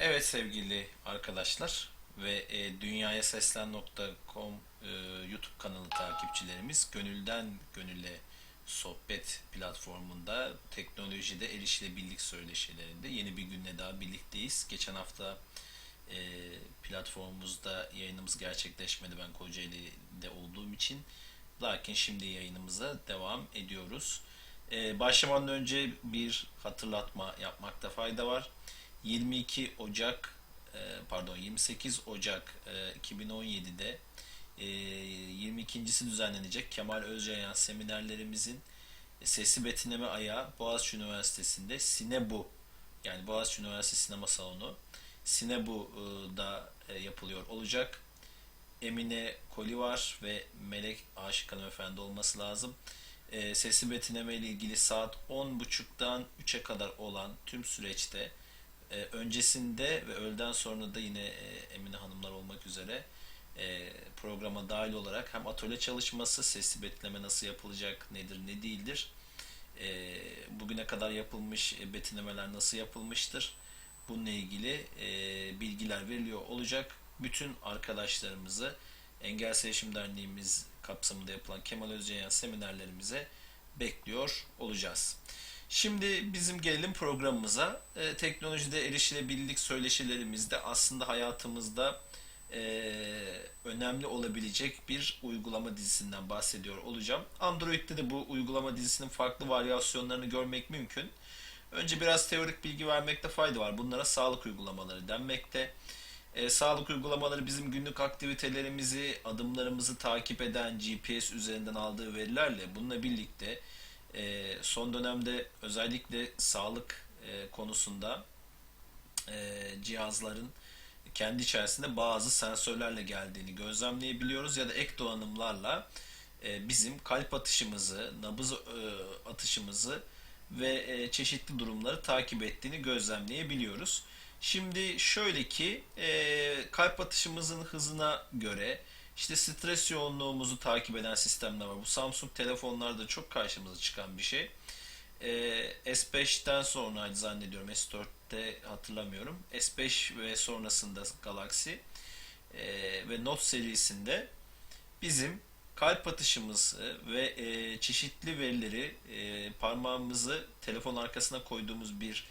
Evet sevgili arkadaşlar ve e, dünyaya seslen.com e, YouTube kanalı takipçilerimiz Gönülden Gönüle sohbet platformunda teknolojide erişilebilirlik söyleşilerinde yeni bir günle daha birlikteyiz. Geçen hafta e, platformumuzda yayınımız gerçekleşmedi ben Kocaeli'de olduğum için. Lakin şimdi yayınımıza devam ediyoruz. E, başlamadan önce bir hatırlatma yapmakta fayda var. 22 Ocak e, pardon 28 Ocak e, 2017'de e, 22.si düzenlenecek Kemal Özcayan seminerlerimizin sesli betimleme ayağı Boğaziçi Üniversitesi'nde Sinebu yani Boğaziçi Üniversitesi Sinema Salonu Sinebu'da e, yapılıyor olacak. Emine Koli var ve Melek Aşık Hanımefendi olması lazım. E, sesli betimleme ile ilgili saat 10.30'dan 3'e kadar olan tüm süreçte e, öncesinde ve öğleden sonra da yine e, Emine Hanımlar olmak üzere e, programa dahil olarak hem atölye çalışması, sesli betimleme nasıl yapılacak, nedir, ne değildir, e, bugüne kadar yapılmış e, betimlemeler nasıl yapılmıştır, bununla ilgili e, bilgiler veriliyor olacak. Bütün arkadaşlarımızı Engel Sevişim Derneğimiz kapsamında yapılan Kemal Özcayan seminerlerimize bekliyor olacağız. Şimdi bizim gelelim programımıza. Ee, teknolojide erişilebilirlik söyleşilerimizde aslında hayatımızda e, önemli olabilecek bir uygulama dizisinden bahsediyor olacağım. Android'de de bu uygulama dizisinin farklı varyasyonlarını görmek mümkün. Önce biraz teorik bilgi vermekte fayda var. Bunlara sağlık uygulamaları denmekte. E, sağlık uygulamaları bizim günlük aktivitelerimizi, adımlarımızı takip eden GPS üzerinden aldığı verilerle bununla birlikte e, son dönemde özellikle sağlık e, konusunda e, cihazların kendi içerisinde bazı sensörlerle geldiğini gözlemleyebiliyoruz ya da ek donanımlarla e, bizim kalp atışımızı, nabız e, atışımızı ve e, çeşitli durumları takip ettiğini gözlemleyebiliyoruz. Şimdi şöyle ki e, kalp atışımızın hızına göre işte stres yoğunluğumuzu takip eden sistemler var. Bu Samsung telefonlarda çok karşımıza çıkan bir şey. E, S5'ten sonra zannediyorum S4'te hatırlamıyorum. S5 ve sonrasında Galaxy e, ve Note serisinde bizim kalp atışımızı ve e, çeşitli verileri e, parmağımızı telefon arkasına koyduğumuz bir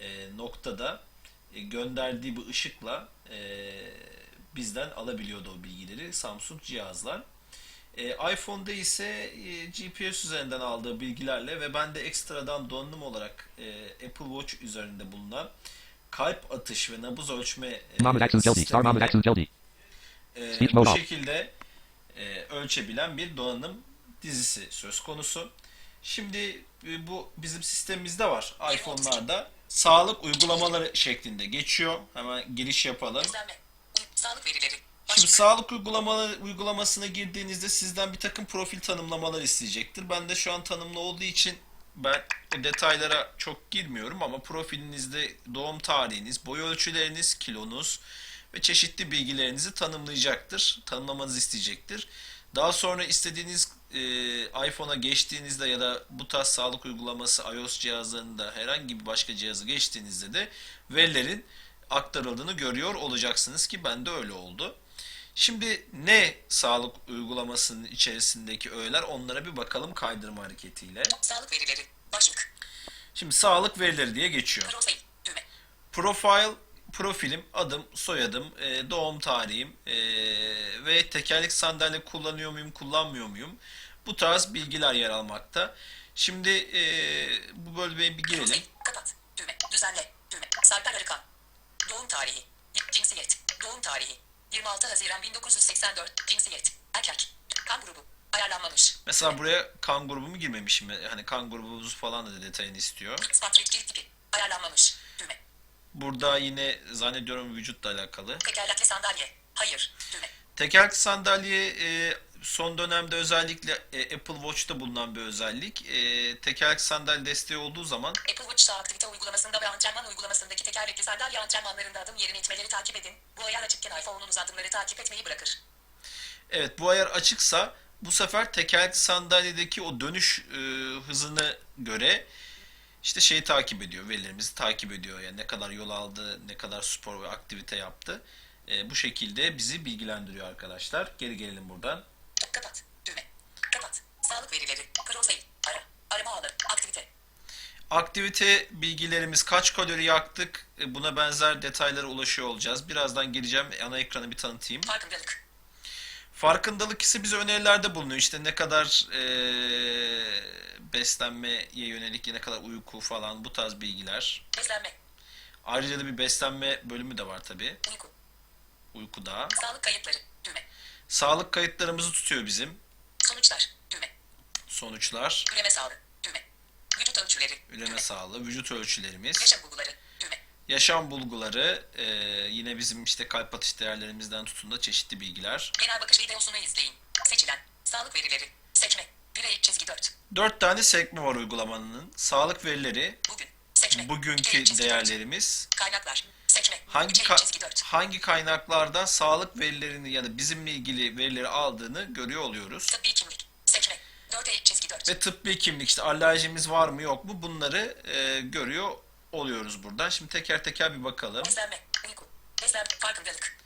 e, noktada e, gönderdiği bir ışıkla e, bizden alabiliyordu o bilgileri Samsung cihazlar. E, iPhone'da ise e, GPS üzerinden aldığı bilgilerle ve ben de ekstradan donanım olarak e, Apple Watch üzerinde bulunan kalp atış ve nabız ölçme e, Geldi. e, bu şekilde e, ölçebilen bir donanım dizisi söz konusu. Şimdi e, bu bizim sistemimizde var. iPhone'larda sağlık uygulamaları şeklinde geçiyor. Hemen giriş yapalım. Sağlık verileri. Şimdi sağlık uygulamaları uygulamasına girdiğinizde sizden bir takım profil tanımlamalar isteyecektir. Ben de şu an tanımlı olduğu için ben detaylara çok girmiyorum ama profilinizde doğum tarihiniz, boy ölçüleriniz, kilonuz ve çeşitli bilgilerinizi tanımlayacaktır. Tanımlamanızı isteyecektir. Daha sonra istediğiniz e, iPhone'a geçtiğinizde ya da bu tarz sağlık uygulaması iOS cihazlarında herhangi bir başka cihazı geçtiğinizde de verilerin aktarıldığını görüyor olacaksınız ki bende öyle oldu. Şimdi ne sağlık uygulamasının içerisindeki öğeler onlara bir bakalım kaydırma hareketiyle. Sağlık verileri. Başlık. Şimdi sağlık verileri diye geçiyor. Profil. Düğme. Profile, profilim, adım, soyadım, e, doğum tarihim e, ve tekerlek sandalye kullanıyor muyum, kullanmıyor muyum? Bu tarz bilgiler yer almakta. Şimdi e, bu bölmeye bir girelim. Profil. Kapat. Düğme. Düzenle. Düğme. Sarper Arıkan. Doğum tarihi. Cinsiyet. Doğum tarihi. 26 Haziran 1984. Cinsiyet. Erkek. Kan grubu. Ayarlanmamış. Mesela buraya kan grubumu girmemişim. Hani kan grubumuz falan da detayını istiyor. Spatrik cilt tipi. Ayarlanmamış. Burada yine zannediyorum vücutla alakalı. Tekerlekli sandalye. Hayır. Düğme. Tekerlekli sandalye e, son dönemde özellikle e, Apple Watch'ta bulunan bir özellik. E, tekerlekli sandalye desteği olduğu zaman Apple Watch sağ aktivite uygulamasında ve antrenman uygulamasındaki tekerlekli sandalye antrenmanlarında adım yerini itmeleri takip edin. Bu ayar açıkken iPhone'unuz adımları takip etmeyi bırakır. evet bu ayar açıksa bu sefer tekerlekli sandalyedeki o dönüş e, hızını göre işte şeyi takip ediyor, verilerimizi takip ediyor. Yani ne kadar yol aldı, ne kadar spor ve aktivite yaptı. E, bu şekilde bizi bilgilendiriyor arkadaşlar. Geri gelelim buradan. Kapat. Düğme. Kapat. Sağlık verileri. Crosshair. Ara. Arama alanı. Aktivite. Aktivite bilgilerimiz kaç kalori yaktık e, buna benzer detaylara ulaşıyor olacağız. Birazdan geleceğim ana ekranı bir tanıtayım. Farkındalık. Farkındalık ise bize önerilerde bulunuyor. İşte ne kadar eee, beslenmeye yönelik, ne kadar uyku falan bu tarz bilgiler. Beslenme. Ayrıca da bir beslenme bölümü de var tabii. Uyku. Uykuda. Sağlık kayıtları. Düğme. Sağlık kayıtlarımızı tutuyor bizim. Sonuçlar. Düğme. Sonuçlar, Üreme sağlığı. Düğme. Vücut ölçüleri. üreme Düğme. sağlığı, vücut ölçülerimiz, Yaşam bulguları. Yaşam bulguları, eee, yine bizim işte kalp atış değerlerimizden tutun da çeşitli bilgiler. Genel bakış videosunu izleyin. Seçilen. Sağlık verileri. Seçme. Birey çizgi 4. Dört tane sekme var uygulamanın. Sağlık verileri, Bugün. Seçme. bugünkü değerlerimiz, Kaynaklar. Seçme. hangi ka- çizgi 4. hangi kaynaklardan sağlık verilerini ya da bizimle ilgili verileri aldığını görüyor oluyoruz. Tıbbi kimlik. Seçme. 4 eğik çizgi 4. Ve tıbbi kimlik işte alerjimiz var mı yok mu bunları e, görüyor oluyoruz buradan. Şimdi teker teker bir bakalım. Beslenme. Uyku. Beslenme. Farkındalık.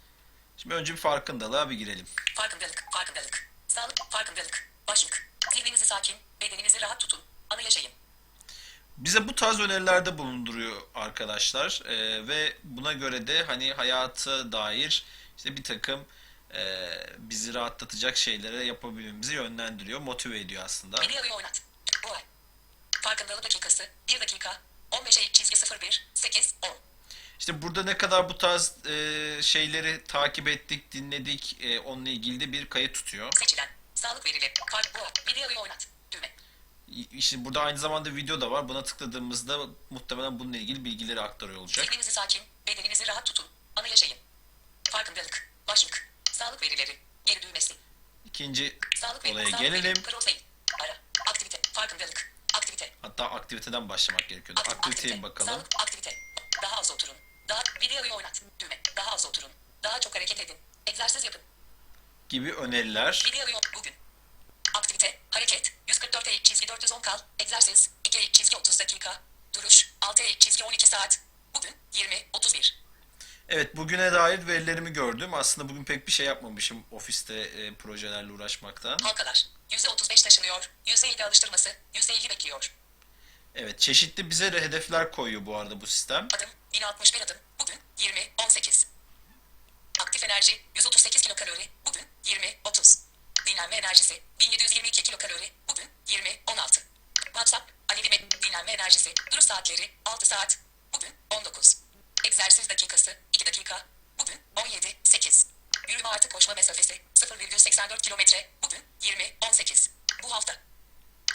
Şimdi önce bir farkındalığa bir girelim. Farkındalık. Farkındalık. Sağlık. Farkındalık. Başlık. Zihninizi sakin. Bedeninizi rahat tutun. Anı yaşayın. Bize bu tarz önerilerde bulunduruyor arkadaşlar E, ve buna göre de hani hayata dair işte bir takım e, bizi rahatlatacak şeylere yapabilmemizi yönlendiriyor, motive ediyor aslında. Videoyu oynat. Bu ay. Farkındalık dakikası. 1 dakika. 15 eğik çizgi 01. 8. 10. İşte burada ne kadar bu tarz e, şeyleri takip ettik, dinledik, e, onunla ilgili de bir kayıt tutuyor. Seçilen. Sağlık verileri. Fark bu. Videoyu oynat. Düğme. İşte burada aynı zamanda video da var. Buna tıkladığımızda muhtemelen bununla ilgili bilgileri aktarıyor olacak. Zihninizi sakin. Bedeninizi rahat tutun. Anı yaşayın. Farkındalık. Başlık. Sağlık verileri. Geri düğmesi. İkinci Sağlık olaya verileri. gelelim. Crosshair. Ara. Aktivite. Farkındalık. Aktivite. Hatta aktiviteden başlamak gerekiyordu. Akti- Aktiviteye bir bakalım. Sağlık. Aktivite. Daha az oturun. Daha videoyu oynat. Düğme. Daha az oturun. Daha çok hareket edin. Egzersiz yapın. Gibi öneriler. Videoyu bugün. Aktivite. Hareket. 144 eğik çizgi 410 kal. Egzersiz. 2 eğik çizgi 30 dakika. Duruş. 6 eğik çizgi 12 saat. Bugün 20 31. Evet bugüne dair verilerimi gördüm. Aslında bugün pek bir şey yapmamışım ofiste e, projelerle uğraşmaktan. Halkalar. %35 taşınıyor. %7 alıştırması. %50 bekliyor. Evet çeşitli bize de hedefler koyuyor bu arada bu sistem. Adım 1061 adım. Bugün 20 18. Aktif enerji 138 kilokalori. Bugün 20 30. Dinlenme enerjisi 1722 kilokalori. Bugün 20 16. WhatsApp Alevi dinlenme enerjisi. Duruş saatleri 6 saat. Bugün 19. Egzersiz dakikası 2 dakika. Bugün 17 8. Yürüme artı koşma mesafesi 0,84 kilometre. Bugün 20 18. Bu hafta.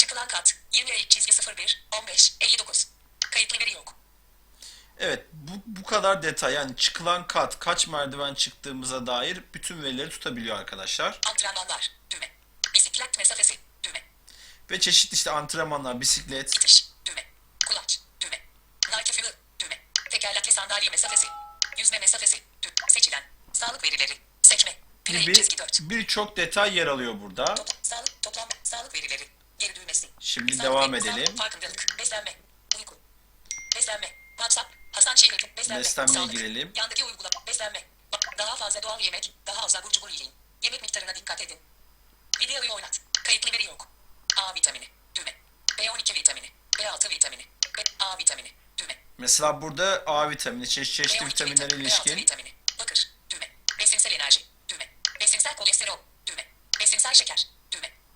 Çıkılan kat 20 eğik çizgi 01 15 59. Kayıtlı veri yok. Evet bu, bu kadar detay yani çıkılan kat kaç merdiven çıktığımıza dair bütün verileri tutabiliyor arkadaşlar. Antrenmanlar. Düğme. Bisiklet mesafesi. Düğme. Ve çeşitli işte antrenmanlar, bisiklet, İtiş. Düğme. Kulaç. Düğme. Nike Fuel. Düğme. Tekerlekli sandalye mesafesi. Yüzme mesafesi. Düğme. Seçilen. Sağlık verileri. 4. birçok detay yer alıyor burada. Toplam. Sağlık. Toplam. Sağlık verileri. Geri düğmesi. Şimdi devam edelim. Farkındalık. Beslenme. Uyku. Beslenme. WhatsApp. Hasan Çiğnekli. Beslenme. Beslenmeye Sağlık. girelim. Yandaki uygulama. Beslenme. Daha fazla doğal yemek. Daha az abur cubur yiyin. Yemek miktarına dikkat edin. Videoyu oynat. Kayıtlı veri yok. A vitamini. Düğme. B12 vitamini. B6 vitamini. B A vitamini. Düğme. Mesela burada A vitamini, çeşitli, çeşitli B12 vitaminlere vitamini, B6 ilişkin vitamini. Bakır. Düğme. Besinsel enerji. Düğme. Besinsel kolesterol. Düğme. Besinsel şeker.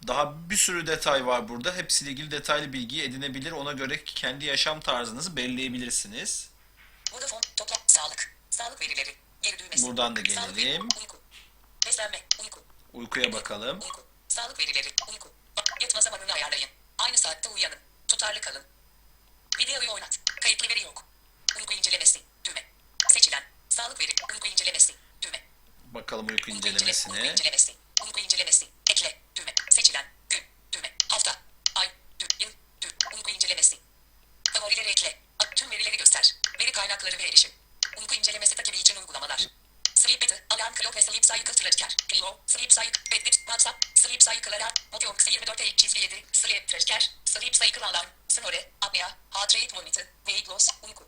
Daha bir sürü detay var burada. Hepsiyle ilgili detaylı bilgi edinebilir. Ona göre kendi yaşam tarzınızı belirleyebilirsiniz. Vodafone. Toplam. Sağlık. Sağlık verileri. Geri düğmesi. Buradan da gelelim. Uyku. Beslenme. Uyku. Uykuya bakalım. Uyku. Sağlık verileri. Uyku. Yatma zamanını ayarlayın. Aynı saatte uyanın. Tutarlı kalın. Videoyu oynat. Kayıtlı veri yok. Uyku incelemesi. Düğme. Seçilen. Sağlık veri. Uyku incelemesi. Düğme. Bakalım uyku Uyku incele- Uyku incelemesi. Uyku incelemesi. Ekle. Düğme. Seçilen. Gün. Düğme. Hafta. Ay. Dü. Yıl. Dü. Uyku incelemesi. Favorileri ekle. Bak, Tüm verileri göster. Veri kaynakları ve erişim. Uyku incelemesi takibi için uygulamalar. Sleep Better, Alarm Clock ve Sleep Cycle Tracker. Clio, Sleep Cycle, Reddit, WhatsApp, Sleep Cycle Alarm, Motionx 24 eğik çizgi 7, Sleep Tracker, Sleep Cycle Alarm, Snore, Apnea, Heart Rate Monitor, Weight Loss, Uyku.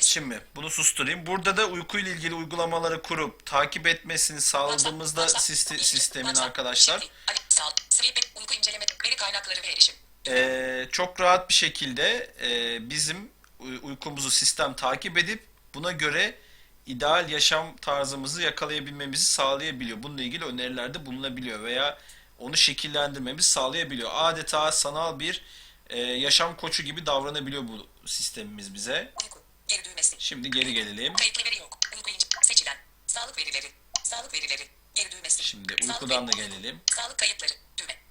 Şimdi bunu susturayım. Burada da uykuyla ilgili uygulamaları kurup takip etmesini sağladığımızda WhatsApp, WhatsApp, sistemin WhatsApp, arkadaşlar Şimdi, Ali, sağ, Sleep, uyku inceleme, veri kaynakları ve erişim. Ee, çok rahat bir şekilde e, bizim uykumuzu sistem takip edip buna göre ideal yaşam tarzımızı yakalayabilmemizi sağlayabiliyor. Bununla ilgili önerilerde bulunabiliyor veya onu şekillendirmemizi sağlayabiliyor. Adeta sanal bir e, yaşam koçu gibi davranabiliyor bu sistemimiz bize. Geri düğmesi. Şimdi geri gelelim. Kayıtlı veri yok. Uyku ince, seçilen. Sağlık verileri. Sağlık verileri. Geri düğmesi. Şimdi uykudan da gelelim. Sağlık kayıtları. Düğme.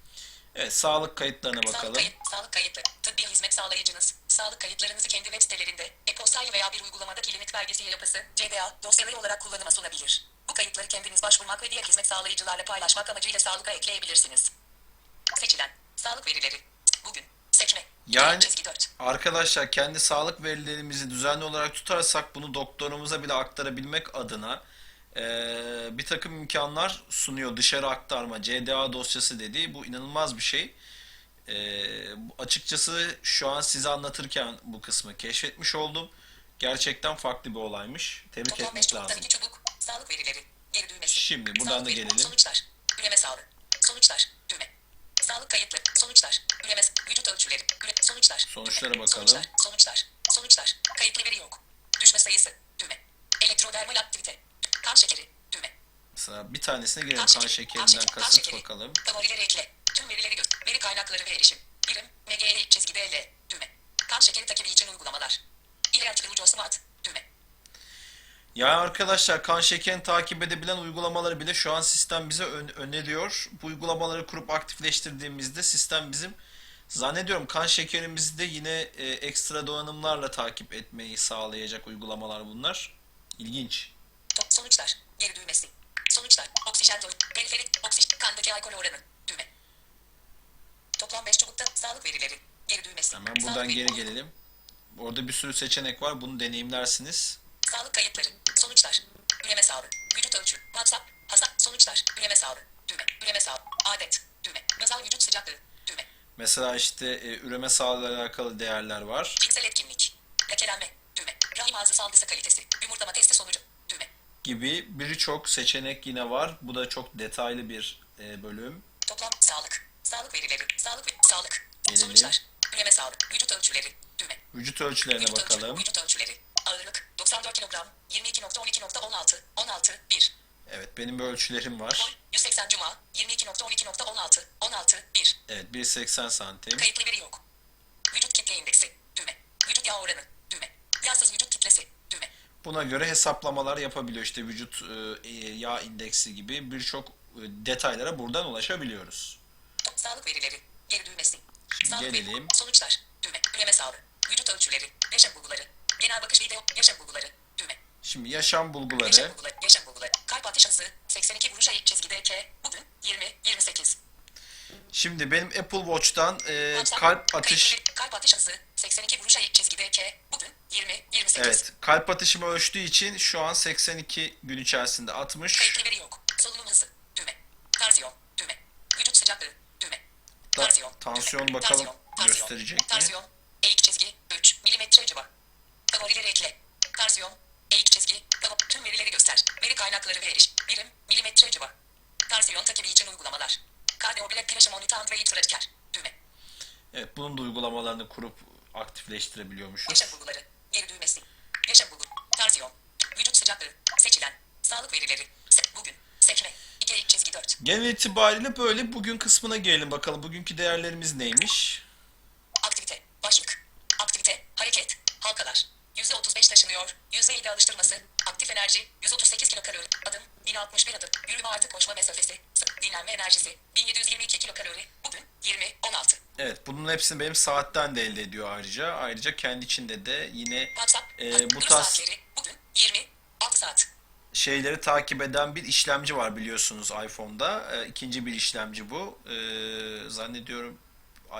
Evet sağlık kayıtlarına Sağlık, bakalım. kayıt, sağlık kayıtları. Tıbbi hizmet sağlayıcınız. Sağlık kayıtlarınızı kendi web sitelerinde, e-postayla veya bir uygulamada klinik belgesi yapısı, CDA, dosyaları olarak kullanıma sunabilir. Bu kayıtları kendiniz başvurmak ve diğer hizmet sağlayıcılarla paylaşmak amacıyla sağlıka ekleyebilirsiniz. Seçilen. Sağlık verileri. Bugün. Sekme. Yani- Çizgi 4. Arkadaşlar kendi sağlık verilerimizi düzenli olarak tutarsak bunu doktorumuza bile aktarabilmek adına eee, bir takım imkanlar sunuyor. Dışarı aktarma, CDA dosyası dediği bu inanılmaz bir şey. Bu- açıkçası şu an size anlatırken bu kısmı keşfetmiş oldum. Gerçekten farklı bir olaymış. Tebrik Toplam 5 etmek lazım. 2 çubuk. Sağlık verileri. Geri düğmesi. Şimdi buradan Sağlık da veri- gelelim. Sonuçlar. Üreme sağlığı. Sonuçlar. Düğme. Sağlık kayıtları. Sonuçlar. Üreme. Vücut ölçüleri. Üre, sonuçlar. Sonuçlara bakalım. Sonuçlar. Sonuçlar. Sonuçlar. Kayıtlı veri yok. Düşme sayısı. Düğme. Elektrodermal aktivite. Kan şekeri. Düğme. Mesela bir tanesine girelim. Kan Kan şekeri. şekerinden şekeri, kan kasıt şekeri. bakalım. Favorileri ekle. Tüm verileri göz. Veri kaynakları ve erişim. Birim. MGE çizgi BL. Düğme. Kan şekeri takibi için uygulamalar. İlaç Smart. Düğme. Ya arkadaşlar kan şekerini takip edebilen uygulamaları bile şu an sistem bize ön- öneriyor. Bu uygulamaları kurup aktifleştirdiğimizde sistem bizim zannediyorum kan şekerimizi de yine e, ekstra donanımlarla takip etmeyi sağlayacak uygulamalar bunlar. İlginç. Sonuçlar. Geri düğmesi. Sonuçlar. Oksijen doyu. Periferik. Oksijen. Kandaki alkol oranı. Düğme. Toplam 5 çubukta sağlık verileri. Geri düğmesi. Sağlık buradan veri- geri gelelim. Orada bir sürü seçenek var. Bunu deneyimlersiniz. Sağlık kayıtları. Sonuçlar. Üreme sağlığı. Vücut ölçü. WhatsApp. Hasar. Sonuçlar. Üreme sağlığı. Düğme. Üreme sağlığı. Adet. Düğme. Nazal vücut sıcaklığı. Düğme. Mesela işte e, üreme sağlığıyla alakalı değerler var. Cinsel etkinlik. Lekelenme. Düğme. Rahim ağzı salgısı kalitesi. Yumurtlama testi sonucu. Gibi birçok seçenek yine var. Bu da çok detaylı bir e, bölüm. Toplam sağlık. Sağlık verileri. Sağlık sağlık. Gelelim. Sonuçlar. Üreme sağlığı. Vücut ölçüleri. Düğme. Vücut ölçülerine Vücut ölçü- bakalım. Vücut ölçüleri. Ağırlık 94 kilogram. 22.12.16. 16. 1. Evet benim bir ölçülerim Boy var. 180 cuma. 22.12.16. 16. 1. Evet 1.80 santim. Kayıtlı veri yok. Vücut kitle indeksi. Düğme. Vücut yağ oranı. Düğme. Yağsız vücut kitlesi. Düğme. Buna göre hesaplamalar yapabiliyor. İşte vücut e, yağ indeksi gibi birçok e, detaylara buradan ulaşabiliyoruz. Sağlık verileri. Geri düğmesi. Sağlık veri- gelelim. Sonuçlar. Düğme. Üreme sağlığı. Vücut ölçüleri. Yaşam bulguları. Genel bakış video. Yaşam bulguları. Düğme. Şimdi yaşam Yaşam bulguları. bulguları. Yaşam bulguları. Kalp atış hızı. 82 vuruş ayık çizgide K. Bugün 20. 28. Şimdi benim Apple Watch'tan e, kalp atış Kalp atış hızı. 82 vuruş çizgide K. Bugün 20. 28. Evet, kalp atışımı ölçtüğü için şu an 82 gün içerisinde atmış. Kayıtlı veri yok. Solunum hızı. Düğme. Tansiyon. Düğme. Vücut sıcaklığı. Düğme. Da- Tansiyon. bakalım Tansiyon. Tansiyon. gösterecek mi? Tansiyon. Eğik çizgi. 3 milimetre civa. Favorileri ekle. Tansiyon. Eğik çizgi. Tüm verileri göster. Veri kaynakları ve eriş. Birim. Milimetre civa. Tansiyon takibi için uygulamalar. Evet, bunun da uygulamalarını kurup aktifleştirebiliyormuşuz. Yaşam bulguları. Geri düğmesi. Yaşam bulgu. Tansiyon. Vücut sıcaklığı. Seçilen. Sağlık verileri. Se- bugün. Sekme. 2 eğik çizgi 4. Genel itibariyle böyle bugün kısmına gelelim bakalım. Bugünkü değerlerimiz neymiş? Aktivite, başlık, aktivite, hareket, halkalar. %35 taşınıyor, %7 alıştırması, aktif enerji, 138 kilokalori, adım, 1061 adım, yürüme artı koşma mesafesi, dinlenme enerjisi, 1722 kilokalori, bugün 20, 16. Evet, bunun hepsini benim saatten de elde ediyor ayrıca. Ayrıca kendi içinde de yine WhatsApp, e, bu tarz bugün 20, 6 saat. şeyleri takip eden bir işlemci var biliyorsunuz iPhone'da. E, ikinci bir işlemci bu. E, zannediyorum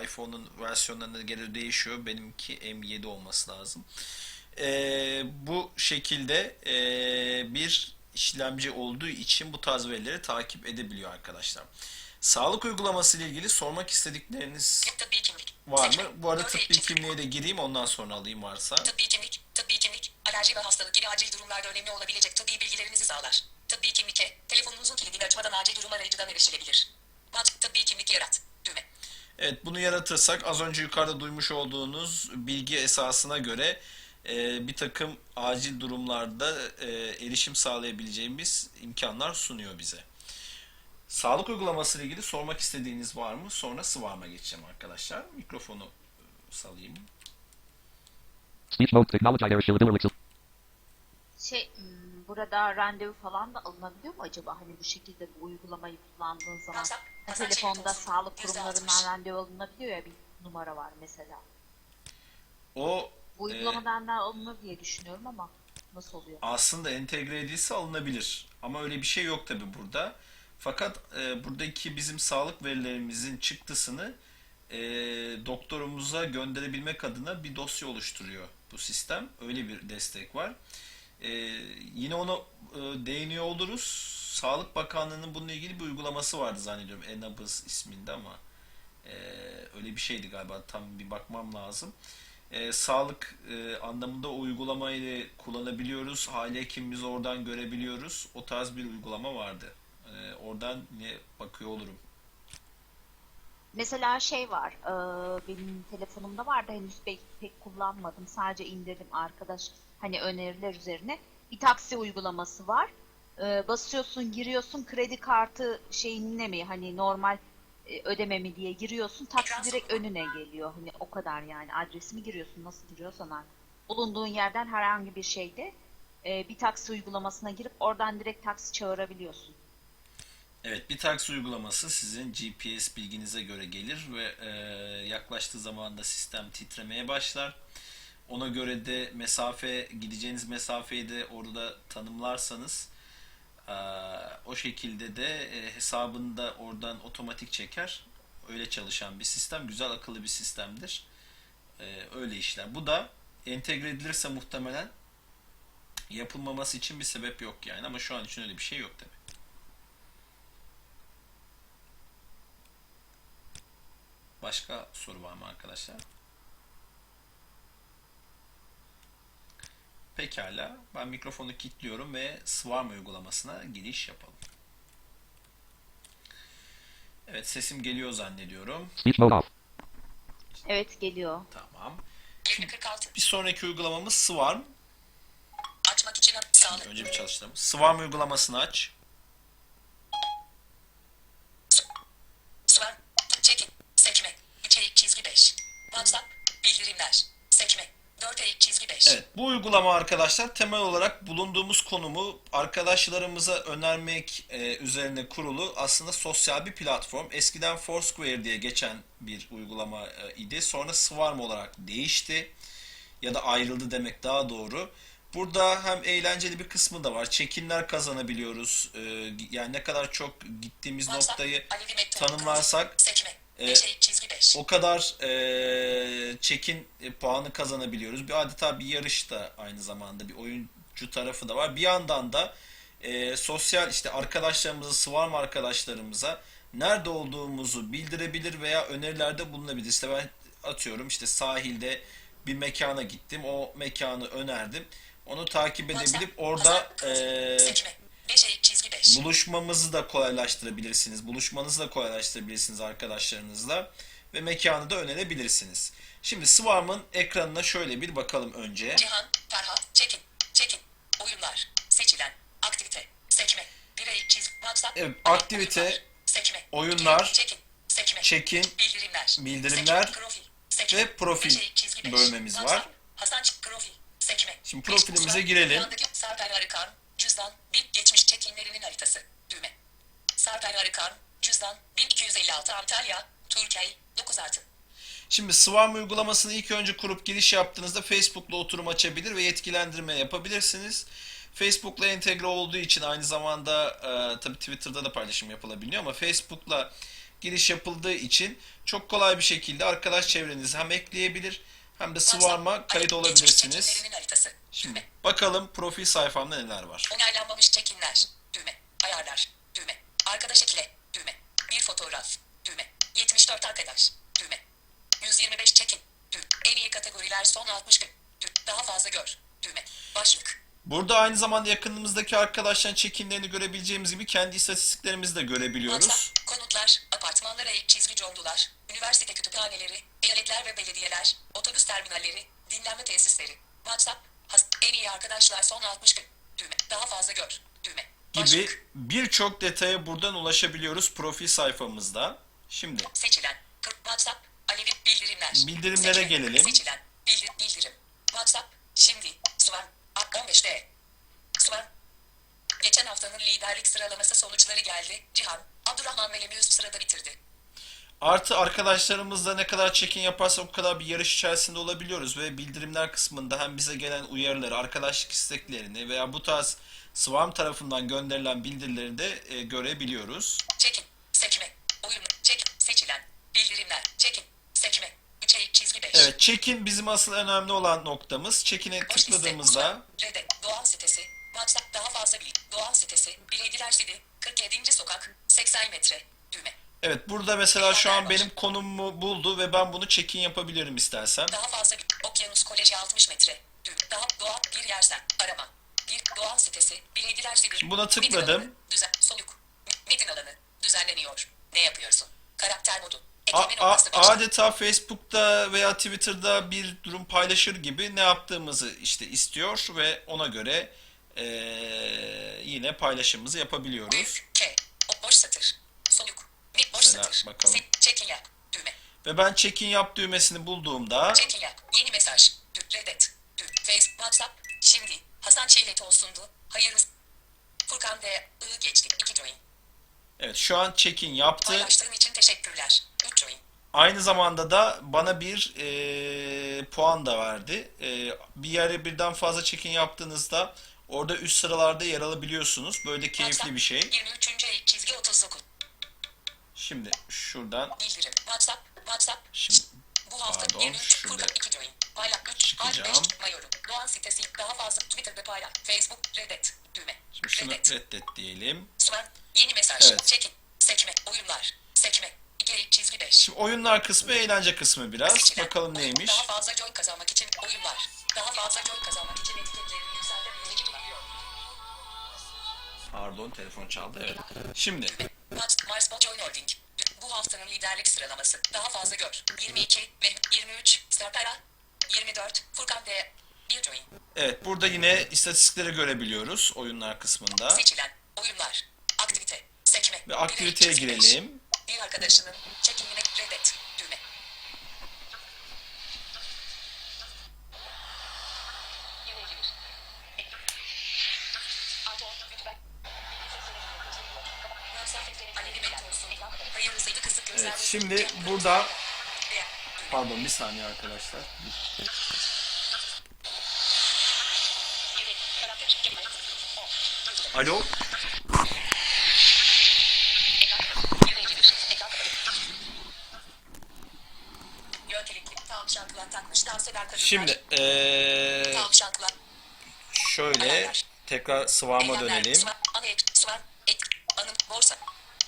iPhone'un versiyonlarına göre değişiyor. Benimki M7 olması lazım. E, bu şekilde e, bir işlemci olduğu için bu tarz verileri takip edebiliyor arkadaşlar. Sağlık uygulaması ile ilgili sormak istedikleriniz var mı? Bu arada tıbbi kimliğe de gireyim ondan sonra alayım varsa. Tıbbi kimlik, tıbbi kimlik, alerji ve hastalık gibi acil durumlarda önemli olabilecek tıbbi bilgilerinizi sağlar. Tıbbi kimlike, telefonunuzun kilidini açmadan acil durum arayıcıdan erişilebilir. Bat, tıbbi kimlik yarat. Düğme. Evet bunu yaratırsak az önce yukarıda duymuş olduğunuz bilgi esasına göre e, bir takım acil durumlarda e, erişim sağlayabileceğimiz imkanlar sunuyor bize. Sağlık uygulaması ile ilgili sormak istediğiniz var mı? Sonra sıvarma geçeceğim arkadaşlar. Mikrofonu e, salayım. Speech mode. Technology Lixil. Şey, hmm, burada randevu falan da alınabiliyor mu acaba? Hani bu şekilde bu uygulamayı kullandığın zaman telefonda sağlık kurumlarından randevu alınabiliyor ya bir numara var mesela. O Bu uygulamadan da alınır diye düşünüyorum ama nasıl oluyor? aslında entegre edilse alınabilir. Ama öyle bir şey yok tabi burada. Fakat e, buradaki bizim sağlık verilerimizin çıktısını e, doktorumuza gönderebilmek adına bir dosya oluşturuyor bu sistem. Öyle bir destek var. E, yine ona e, değiniyor oluruz. Sağlık Bakanlığı'nın bununla ilgili bir uygulaması vardı zannediyorum. Enabız isminde ama e, öyle bir şeydi galiba. Tam bir bakmam lazım e, sağlık e, anlamında o uygulamayı kullanabiliyoruz. Aile hekimimizi oradan görebiliyoruz. O tarz bir uygulama vardı. E, oradan yine bakıyor olurum. Mesela şey var, e, benim telefonumda vardı henüz pek, pek kullanmadım. Sadece indirdim arkadaş hani öneriler üzerine. Bir taksi uygulaması var. E, basıyorsun, giriyorsun kredi kartı şeyine mi hani normal e, ödeme mi diye giriyorsun. Taksi direkt önüne geliyor. Hani o kadar yani adresimi giriyorsun nasıl giriyorsan artık. Bulunduğun yerden herhangi bir şeyde e, bir taksi uygulamasına girip oradan direkt taksi çağırabiliyorsun. Evet, bir taksi uygulaması sizin GPS bilginize göre gelir ve e, yaklaştığı zaman da sistem titremeye başlar. Ona göre de mesafe, gideceğiniz mesafeyi de orada tanımlarsanız o şekilde de e, hesabını da oradan otomatik çeker. Öyle çalışan bir sistem. Güzel, akıllı bir sistemdir. E, öyle işler. Bu da entegre edilirse muhtemelen yapılmaması için bir sebep yok yani. Ama şu an için öyle bir şey yok tabii. Başka soru var mı arkadaşlar? Pekala. Ben mikrofonu kilitliyorum ve Swarm uygulamasına giriş yapalım. Evet sesim geliyor zannediyorum. Speech mode off. Evet geliyor. Tamam. 2046. Bir sonraki uygulamamız Swarm. Açmak için sağlık. Önce bir çalıştıralım. Swarm uygulamasını aç. Suvar. Çekin. Sekme. İçerik çizgi 5. WhatsApp. Bildirimler. Sekme. 4 eğik çizgi 5. Evet, bu uygulama arkadaşlar temel olarak bulunduğumuz konumu arkadaşlarımıza önermek e, üzerine kurulu aslında sosyal bir platform. Eskiden Foursquare diye geçen bir uygulama e, idi. Sonra Swarm olarak değişti ya da ayrıldı demek daha doğru. Burada hem eğlenceli bir kısmı da var. Çekinler kazanabiliyoruz. E, yani ne kadar çok gittiğimiz WhatsApp. noktayı tanımlarsak Sekme. E, 5 eğik çizgi 5. o kadar e, çekin e, puanı kazanabiliyoruz. Bir adeta bir yarış da aynı zamanda bir oyuncu tarafı da var. Bir yandan da e, sosyal işte arkadaşlarımıza, Swarm arkadaşlarımıza nerede olduğumuzu bildirebilir veya önerilerde bulunabilir. İşte ben atıyorum işte sahilde bir mekana gittim. O mekanı önerdim. Onu takip edebilip orada e. 5 eğik çizgi 5. buluşmamızı da kolaylaştırabilirsiniz. Buluşmanızı da kolaylaştırabilirsiniz arkadaşlarınızla ve mekanı da önerebilirsiniz. Şimdi Swarm'ın ekranına şöyle bir bakalım önce. Cihan. Ferhat. Çekin. Çekin. Oyunlar. Seçilen. Aktivite. Sekme. 1 eğik çizgi. WhatsApp. Evet, aktivite, Oyunlar. Sekme. oyunlar. Çekin. Sekme. Çekin Bildirimler. bildirimler Sekme. Profil. Sekme. ve profil bölmemiz var. Hasan Çık profil. Sekme. Şimdi profilimize girelim. Sarper Arıkan. Cüzdan. Bir geçmiş çekinlerinin haritası. Düğme. Sarper Arıkan. Cüzdan. 1256 Antalya. Türkiye. 9 artı. Şimdi Swarm uygulamasını ilk önce kurup giriş yaptığınızda Facebook'la oturum açabilir ve yetkilendirme yapabilirsiniz. Facebook'la entegre olduğu için aynı zamanda e, tabii Twitter'da da paylaşım yapılabiliyor ama Facebook'la giriş yapıldığı için çok kolay bir şekilde arkadaş çevrenizi hem ekleyebilir hem de Swarm'a kayıt olabilirsiniz. Şimdi bakalım profil sayfamda neler var. Onaylanmamış çekinler. Düğme. Ayarlar. Düğme. Arkadaş ekle. Düğme. Bir fotoğraf. Düğme. 74 arkadaş. Düğme. 125 çekin. Düğme. En iyi kategoriler son 60 gün. Düğme. Daha fazla gör. Düğme. Başlık. Burada aynı zamanda yakınımızdaki arkadaşların çekinlerini görebileceğimiz gibi kendi istatistiklerimizi de görebiliyoruz. WhatsApp, konutlar, apartmanlara ek çizgi condular, üniversite kütüphaneleri, eyaletler ve belediyeler, otobüs terminalleri, dinlenme tesisleri. WhatsApp, has- en iyi arkadaşlar son 60 gün. Düğme. Daha fazla gör. Düğme. Gibi birçok detaya buradan ulaşabiliyoruz profil sayfamızda. Şimdi Seçilen. WhatsApp. Alevi bildirimler. Bildirimlere Seçilen. gelelim. Seçilen. Bildir, bildirim. WhatsApp. Şimdi. Suvan. 15'te. Suvan. Geçen haftanın liderlik sıralaması sonuçları geldi. Cihan. Abdurrahman Velemi üst sırada bitirdi. Artı arkadaşlarımızla ne kadar check-in yaparsak o kadar bir yarış içerisinde olabiliyoruz ve bildirimler kısmında hem bize gelen uyarıları, arkadaşlık isteklerini veya bu tarz Swarm tarafından gönderilen bildirileri de e, görebiliyoruz. Çekin. Sekme. Oyun. Çekin. Seçilen. Bildirimler. Çekin. Sekme. 3'e çizgi 5. Evet, check-in bizim asıl önemli olan noktamız. Check-in'e tıkladığımızda. Doğan sitesi. WhatsApp daha fazla bil. Doğan sitesi. Bilediler Sidi. 47. sokak. 80 metre. Düğme. evet burada mesela şu an benim konumumu buldu ve ben bunu check-in yapabilirim istersen. Daha fazla bir Okyanus Koleji 60 metre. Düğüm. Daha doğal bir yersen. Arama. Bir doğal sitesi. Bilediler Sidi. Şimdi buna tıkladım. alanı, Düzen. Soluk. Metin alanı. Düzenleniyor. Ne yapıyorsun? Karakter modu. A- a- adeta Facebook'ta veya Twitter'da bir durum paylaşır gibi ne yaptığımızı işte istiyor ve ona göre eee, yine paylaşımımızı yapabiliyoruz. K. Boş satır. Soluk. Mid boş Mesela satır. bakalım. Çekin yap. Düğme. Ve ben check-in yap düğmesini bulduğumda Çekin yap. Yeni mesaj. Dü- Reddet. Dü- Face. WhatsApp. Şimdi. Hasan Çiğlet olsundu. Hayır. Furkan D. I geçti. 2 join. Evet şu an check-in yaptı. Paylaştığın için teşekkürler. 3 join. Aynı zamanda da bana bir eee, puan da verdi. Eee, bir yere birden fazla check-in yaptığınızda orada üst sıralarda yer alabiliyorsunuz. Böyle keyifli bir şey. 23. eğik çizgi 39. Şimdi şuradan Bildirim. WhatsApp. WhatsApp. Şimdi, Bu hafta pardon, 23. şurada Furkan 2 join. Paylaş 3. Alp 5. çıkacağım. Mayorum. Doğan sitesi. Daha fazla Twitter'da paylaş. Facebook. Reddet. Düğme. şimdi şunu Reddet. reddet diyelim. Swan. Yeni mesaj. Evet. Çekin. Sekme. Oyunlar. Sekme. 2 eğik çizgi 5. Şimdi oyunlar kısmı eğlence kısmı biraz. Seçilen. Bakalım neymiş. Daha fazla joy kazanmak için oyunlar. Daha fazla joy kazanmak için etiketlerini yükseltebilmek için Pardon telefon çaldı evet. Şimdi Mars, Joy Holding. Bu haftanın liderlik sıralaması. Daha fazla gör. 22 ve 23. Serpera. 24. Furkan D. 1 join. evet burada yine istatistikleri görebiliyoruz oyunlar kısmında. Seçilen. Oyunlar. Aktivite. Sekme. Ve aktiviteye girelim. Bir arkadaşının çekimine reddet. Düğme. Evet şimdi burada pardon bir saniye arkadaşlar. Alo. Şimdi kulak. şöyle tekrar sıvama dönelim. Borsa,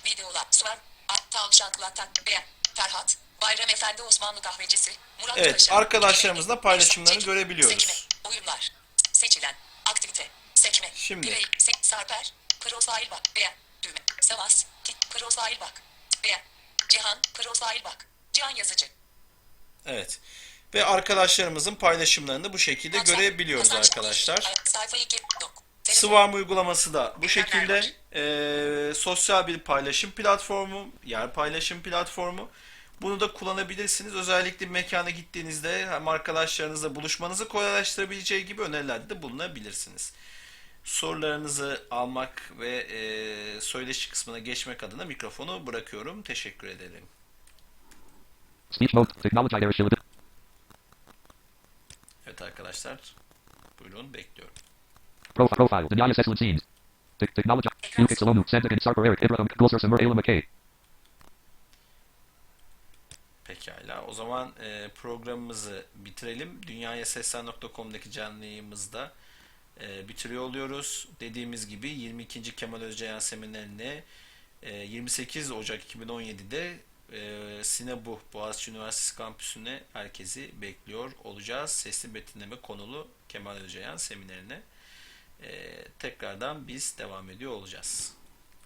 videolar, suvar, at, tavşan kulak tak, beğen, Ferhat, Bayram Efendi Osmanlı kahvecisi, Murat Evet, Paşa, arkadaşlarımızla paylaşımlarını Çekim, görebiliyoruz. Sekme, oyunlar, seçilen, aktivite, sekme, Şimdi. birey, se, sarper, profil bak, beğen, düğme, Savas, kit, profil bak, beğen, Cihan, profil bak, Cihan yazıcı, Evet. Ve arkadaşlarımızın paylaşımlarını bu şekilde WhatsApp, görebiliyoruz Çelik, arkadaşlar. Swarm uygulaması da bu şekilde eee, sosyal bir paylaşım platformu, yer paylaşım platformu. Bunu da kullanabilirsiniz. Özellikle bir mekana gittiğinizde hem arkadaşlarınızla buluşmanızı kolaylaştırabileceği gibi önerilerde de bulunabilirsiniz. Sorularınızı almak ve eee söyleşi kısmına geçmek adına mikrofonu bırakıyorum. Teşekkür ederim. Speech mode. Technology shielded. Evet arkadaşlar. Buyurun bekliyorum. Pro profile. Denias Eslan scenes. Te- technology. Ukix Alonu. Sandigan Sarper Eric Ibrahim. Gulser Samur Ayla McKay. Pekala O zaman e, programımızı bitirelim. Dünyayaseslen.com'daki canlı yayımızda e, bitiriyor oluyoruz. Dediğimiz gibi 22. Kemal Özcayan seminerine e, 28 Ocak 2017'de e, Sinebuh Boğaziçi Üniversitesi kampüsüne herkesi bekliyor olacağız. Sesli betimleme konulu Kemal Özcayan seminerine. E, tekrardan biz devam ediyor olacağız.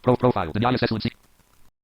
Pro profile. Access.